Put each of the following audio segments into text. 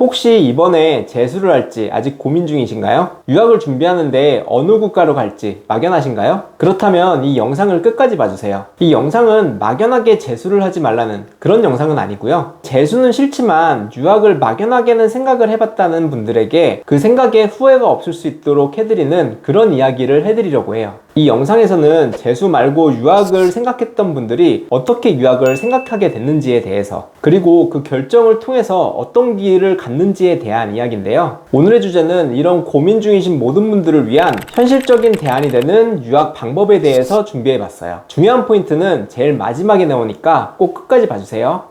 혹시 이번에 재수를 할지 아직 고민 중이신가요? 유학을 준비하는데 어느 국가로 갈지 막연하신가요? 그렇다면 이 영상을 끝까지 봐주세요. 이 영상은 막연하게 재수를 하지 말라는 그런 영상은 아니고요. 재수는 싫지만 유학을 막연하게는 생각을 해봤다는 분들에게 그 생각에 후회가 없을 수 있도록 해드리는 그런 이야기를 해드리려고 해요. 이 영상에서는 재수 말고 유학을 생각했던 분들이 어떻게 유학을 생각하게 됐는지에 대해서 그리고 그 결정을 통해서 어떤 길을 갔는지에 대한 이야기인데요. 오늘의 주제는 이런 고민 중이신 모든 분들을 위한 현실적인 대안이 되는 유학 방법에 대해서 준비해 봤어요. 중요한 포인트는 제일 마지막에 나오니까 꼭 끝까지 봐주세요.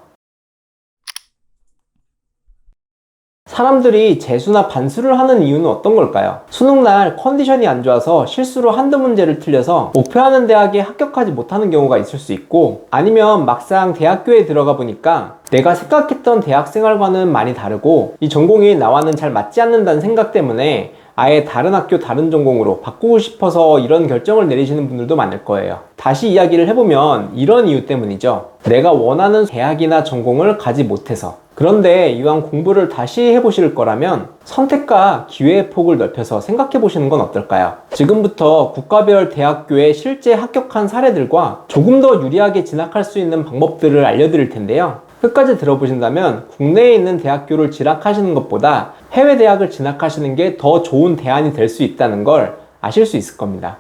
사람들이 재수나 반수를 하는 이유는 어떤 걸까요? 수능날 컨디션이 안 좋아서 실수로 한두 문제를 틀려서 목표하는 대학에 합격하지 못하는 경우가 있을 수 있고 아니면 막상 대학교에 들어가 보니까 내가 생각했던 대학 생활과는 많이 다르고 이 전공이 나와는 잘 맞지 않는다는 생각 때문에 아예 다른 학교 다른 전공으로 바꾸고 싶어서 이런 결정을 내리시는 분들도 많을 거예요. 다시 이야기를 해보면 이런 이유 때문이죠. 내가 원하는 대학이나 전공을 가지 못해서 그런데 이왕 공부를 다시 해보실 거라면 선택과 기회의 폭을 넓혀서 생각해 보시는 건 어떨까요? 지금부터 국가별 대학교에 실제 합격한 사례들과 조금 더 유리하게 진학할 수 있는 방법들을 알려드릴 텐데요. 끝까지 들어보신다면 국내에 있는 대학교를 진학하시는 것보다 해외 대학을 진학하시는 게 더 좋은 대안이 될 수 있다는 걸 아실 수 있을 겁니다.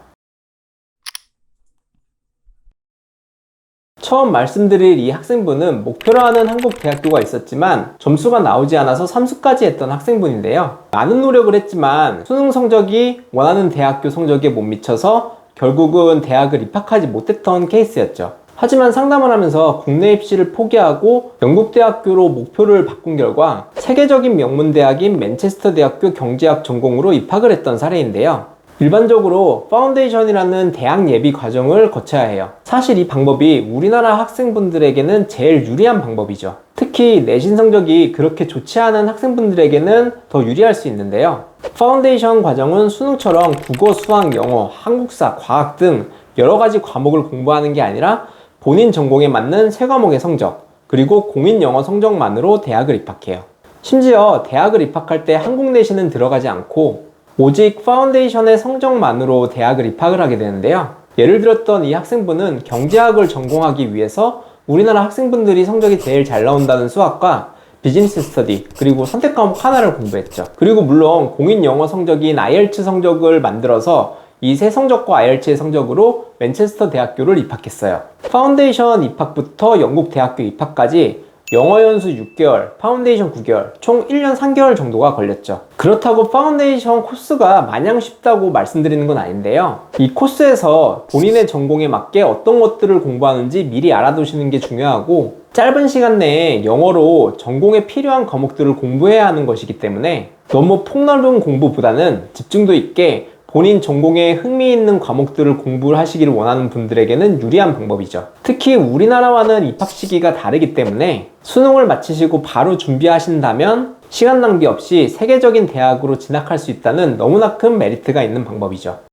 처음 말씀드릴 이 학생분은 목표로 하는 한국 대학교가 있었지만 점수가 나오지 않아서 삼수까지 했던 학생분인데요. 많은 노력을 했지만 수능 성적이 원하는 대학교 성적에 못 미쳐서 결국은 대학을 입학하지 못했던 케이스였죠. 하지만 상담을 하면서 국내 입시를 포기하고 영국 대학교로 목표를 바꾼 결과 세계적인 명문 대학인 맨체스터 대학교 경제학 전공으로 입학을 했던 사례인데요. 일반적으로 파운데이션이라는 대학 예비 과정을 거쳐야 해요. 사실 이 방법이 우리나라 학생분들에게는 제일 유리한 방법이죠. 특히 내신 성적이 그렇게 좋지 않은 학생분들에게는 더 유리할 수 있는데요. 파운데이션 과정은 수능처럼 국어, 수학, 영어, 한국사, 과학 등 여러 가지 과목을 공부하는 게 아니라 본인 전공에 맞는 세 과목의 성적, 그리고 공인 영어 성적만으로 대학을 입학해요. 심지어 대학을 입학할 때 한국 내신은 들어가지 않고 오직 파운데이션의 성적만으로 대학을 입학을 하게 되는데요. 예를 들었던 이 학생분은 경제학을 전공하기 위해서 우리나라 학생분들이 성적이 제일 잘 나온다는 수학과 비즈니스 스터디 그리고 선택 과목 하나를 공부했죠. 그리고 물론 공인 영어 성적인 IELTS 성적을 만들어서 이 세 성적과 IELTS의 성적으로 맨체스터 대학교를 입학했어요. 파운데이션 입학부터 영국 대학교 입학까지 영어 연수 6개월, 파운데이션 9개월, 총 1년 3개월 정도가 걸렸죠. 그렇다고 파운데이션 코스가 마냥 쉽다고 말씀드리는 건 아닌데요. 이 코스에서 본인의 전공에 맞게 어떤 것들을 공부하는지 미리 알아두시는 게 중요하고 짧은 시간 내에 영어로 전공에 필요한 과목들을 공부해야 하는 것이기 때문에 너무 폭넓은 공부보다는 집중도 있게 본인 전공에 흥미 있는 과목들을 공부를 하시기를 원하는 분들에게는 유리한 방법이죠. 특히 우리나라와는 입학 시기가 다르기 때문에 수능을 마치시고 바로 준비하신다면 시간 낭비 없이 세계적인 대학으로 진학할 수 있다는 너무나 큰 메리트가 있는 방법이죠.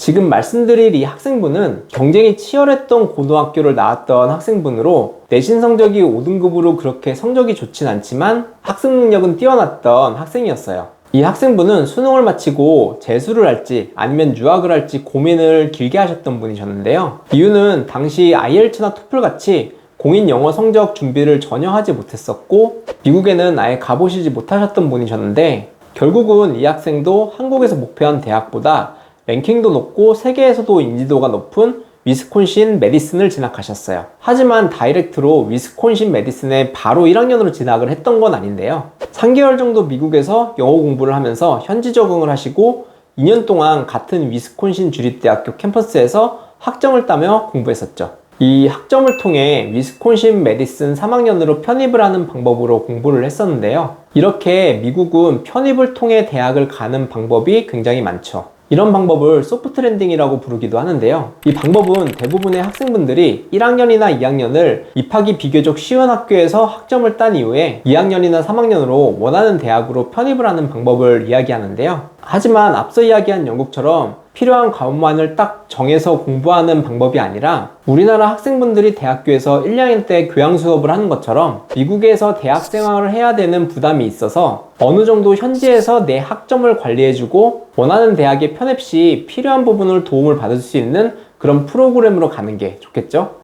지금 말씀드릴 이 학생분은 경쟁이 치열했던 고등학교를 나왔던 학생분으로 내신 성적이 5등급으로 그렇게 성적이 좋진 않지만 학습 능력은 뛰어났던 학생이었어요. 이 학생분은 수능을 마치고 재수를 할지 아니면 유학을 할지 고민을 길게 하셨던 분이셨는데요. 이유는 당시 IELTS나 TOEFL 같이 공인 영어 성적 준비를 전혀 하지 못했었고 미국에는 아예 가보시지 못하셨던 분이셨는데 결국은 이 학생도 한국에서 목표한 대학보다 랭킹도 높고 세계에서도 인지도가 높은 위스콘신 메디슨을 진학하셨어요. 하지만 다이렉트로 위스콘신 메디슨에 바로 1학년으로 진학을 했던 건 아닌데요. 3개월 정도 미국에서 영어 공부를 하면서 현지 적응을 하시고 2년 동안 같은 위스콘신 주립대학교 캠퍼스에서 학점을 따며 공부했었죠. 이 학점을 통해 위스콘신 메디슨 3학년으로 편입을 하는 방법으로 공부를 했었는데요. 이렇게 미국은 편입을 통해 대학을 가는 방법이 굉장히 많죠. 이런 방법을 소프트 랜딩이라고 부르기도 하는데요. 이 방법은 대부분의 학생분들이 1학년이나 2학년을 입학이 비교적 쉬운 학교에서 학점을 딴 이후에 2학년이나 3학년으로 원하는 대학으로 편입을 하는 방법을 이야기하는데요. 하지만 앞서 이야기한 영국처럼 필요한 과목만을 딱 정해서 공부하는 방법이 아니라 우리나라 학생분들이 대학교에서 1학년 때 교양 수업을 하는 것처럼 미국에서 대학 생활을 해야 되는 부담이 있어서 어느 정도 현지에서 내 학점을 관리해주고 원하는 대학의 편입 시 필요한 부분을 도움을 받을 수 있는 그런 프로그램으로 가는 게 좋겠죠?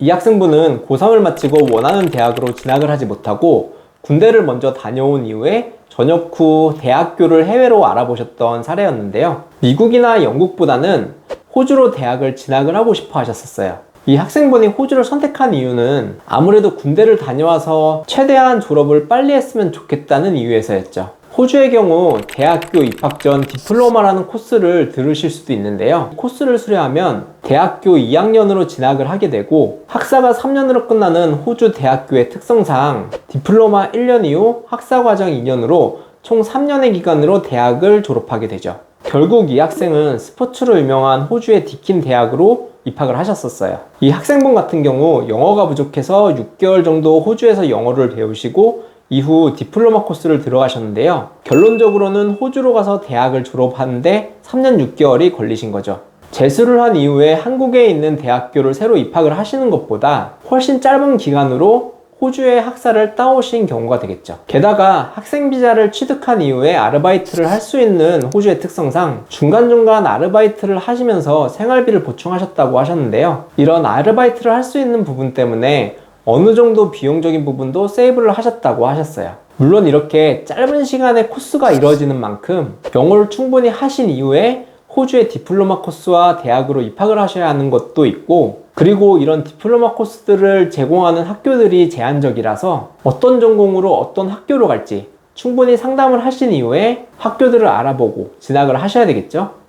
이 학생분은 고3을 마치고 원하는 대학으로 진학을 하지 못하고 군대를 먼저 다녀온 이후에 전역 후 대학교를 해외로 알아보셨던 사례였는데요. 미국이나 영국보다는 호주로 대학을 진학을 하고 싶어 하셨었어요. 이 학생분이 호주를 선택한 이유는 아무래도 군대를 다녀와서 최대한 졸업을 빨리 했으면 좋겠다는 이유에서였죠. 호주의 경우 대학교 입학 전 디플로마라는 코스를 들으실 수도 있는데요. 코스를 수료하면 대학교 2학년으로 진학을 하게 되고 학사가 3년으로 끝나는 호주 대학교의 특성상 디플로마 1년 이후 학사 과정 2년으로 총 3년의 기간으로 대학을 졸업하게 되죠. 결국 이 학생은 스포츠로 유명한 호주의 디킨 대학으로 입학을 하셨었어요. 이 학생분 같은 경우 영어가 부족해서 6개월 정도 호주에서 영어를 배우시고 이후 디플로마 코스를 들어가셨는데요. 결론적으로는 호주로 가서 대학을 졸업하는데 3년 6개월이 걸리신 거죠. 재수를 한 이후에 한국에 있는 대학교를 새로 입학을 하시는 것보다 훨씬 짧은 기간으로 호주의 학사를 따오신 경우가 되겠죠. 게다가 학생 비자를 취득한 이후에 아르바이트를 할 수 있는 호주의 특성상 중간중간 아르바이트를 하시면서 생활비를 보충하셨다고 하셨는데요. 이런 아르바이트를 할 수 있는 부분 때문에 어느 정도 비용적인 부분도 세이브를 하셨다고 하셨어요. 물론 이렇게 짧은 시간에 코스가 이루어지는 만큼 영어를 충분히 하신 이후에 호주의 디플로마 코스와 대학으로 입학을 하셔야 하는 것도 있고 그리고 이런 디플로마 코스들을 제공하는 학교들이 제한적이라서 어떤 전공으로 어떤 학교로 갈지 충분히 상담을 하신 이후에 학교들을 알아보고 진학을 하셔야 되겠죠.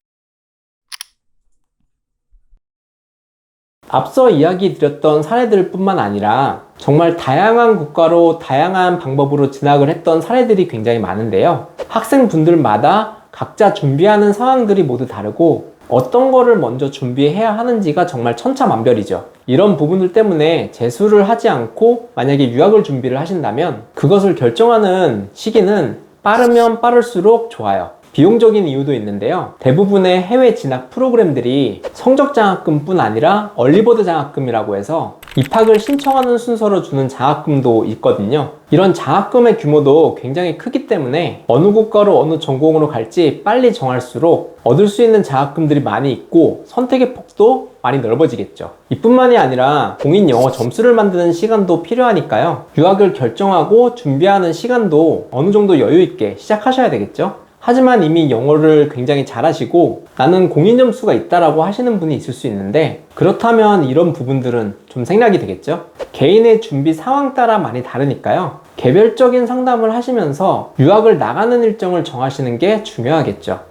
앞서 이야기 드렸던 사례들 뿐만 아니라 정말 다양한 국가로 다양한 방법으로 진학을 했던 사례들이 굉장히 많은데요. 학생분들마다 각자 준비하는 상황들이 모두 다르고 어떤 거를 먼저 준비해야 하는지가 정말 천차만별이죠. 이런 부분들 때문에 재수를 하지 않고 만약에 유학을 준비를 하신다면 그것을 결정하는 시기는 빠르면 빠를수록 좋아요. 비용적인 이유도 있는데요. 대부분의 해외 진학 프로그램들이 성적 장학금뿐 아니라 얼리버드 장학금이라고 해서 입학을 신청하는 순서로 주는 장학금도 있거든요. 이런 장학금의 규모도 굉장히 크기 때문에 어느 국가로 어느 전공으로 갈지 빨리 정할수록 얻을 수 있는 장학금들이 많이 있고 선택의 폭도 많이 넓어지겠죠. 이뿐만이 아니라 공인 영어 점수를 만드는 시간도 필요하니까요. 유학을 결정하고 준비하는 시간도 어느 정도 여유 있게 시작하셔야 되겠죠. 하지만 이미 영어를 굉장히 잘하시고 나는 공인 점수가 있다라고 하시는 분이 있을 수 있는데 그렇다면 이런 부분들은 좀 생략이 되겠죠? 개인의 준비 상황 따라 많이 다르니까요. 개별적인 상담을 하시면서 유학을 나가는 일정을 정하시는 게 중요하겠죠.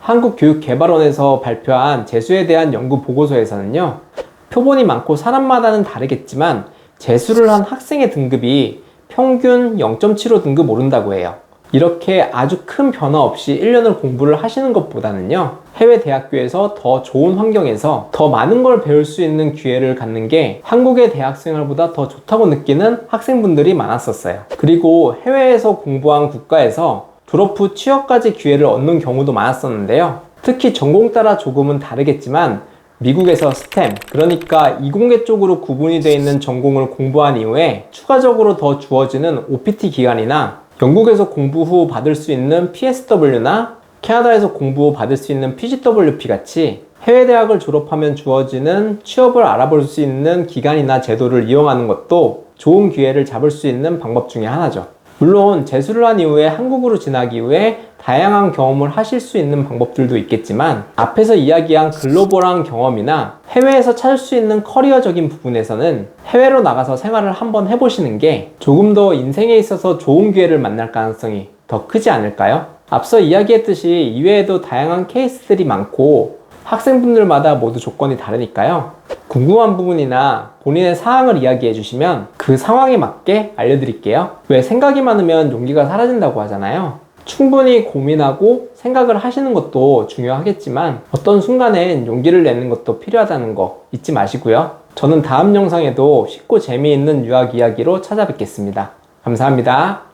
한국교육개발원에서 발표한 재수에 대한 연구 보고서에서는요, 표본이 많고 사람마다는 다르겠지만 재수를 한 학생의 등급이 평균 0.75 등급 오른다고 해요. 이렇게 아주 큰 변화 없이 1년을 공부를 하시는 것보다는요, 해외 대학교에서 더 좋은 환경에서 더 많은 걸 배울 수 있는 기회를 갖는 게 한국의 대학 생활보다 더 좋다고 느끼는 학생분들이 많았었어요. 그리고 해외에서 공부한 국가에서 졸업 후 취업까지 기회를 얻는 경우도 많았었는데요. 특히 전공 따라 조금은 다르겠지만 미국에서 스템, 그러니까 이공계 쪽으로 구분이 되어 있는 전공을 공부한 이후에 추가적으로 더 주어지는 OPT 기간이나 영국에서 공부 후 받을 수 있는 PSW나 캐나다에서 공부 후 받을 수 있는 PGWP 같이 해외 대학을 졸업하면 주어지는 취업을 알아볼 수 있는 기간이나 제도를 이용하는 것도 좋은 기회를 잡을 수 있는 방법 중에 하나죠. 물론 재수를 한 이후에 한국으로 진학이 후에 다양한 경험을 하실 수 있는 방법들도 있겠지만 앞에서 이야기한 글로벌한 경험이나 해외에서 찾을 수 있는 커리어적인 부분에서는 해외로 나가서 생활을 한번 해보시는 게 조금 더 인생에 있어서 좋은 기회를 만날 가능성이 더 크지 않을까요? 앞서 이야기했듯이 이외에도 다양한 케이스들이 많고 학생분들마다 모두 조건이 다르니까요. 궁금한 부분이나 본인의 사항을 이야기해 주시면 그 상황에 맞게 알려드릴게요. 왜 생각이 많으면 용기가 사라진다고 하잖아요. 충분히 고민하고 생각을 하시는 것도 중요하겠지만 어떤 순간엔 용기를 내는 것도 필요하다는 거 잊지 마시고요. 저는 다음 영상에도 쉽고 재미있는 유학 이야기로 찾아뵙겠습니다. 감사합니다.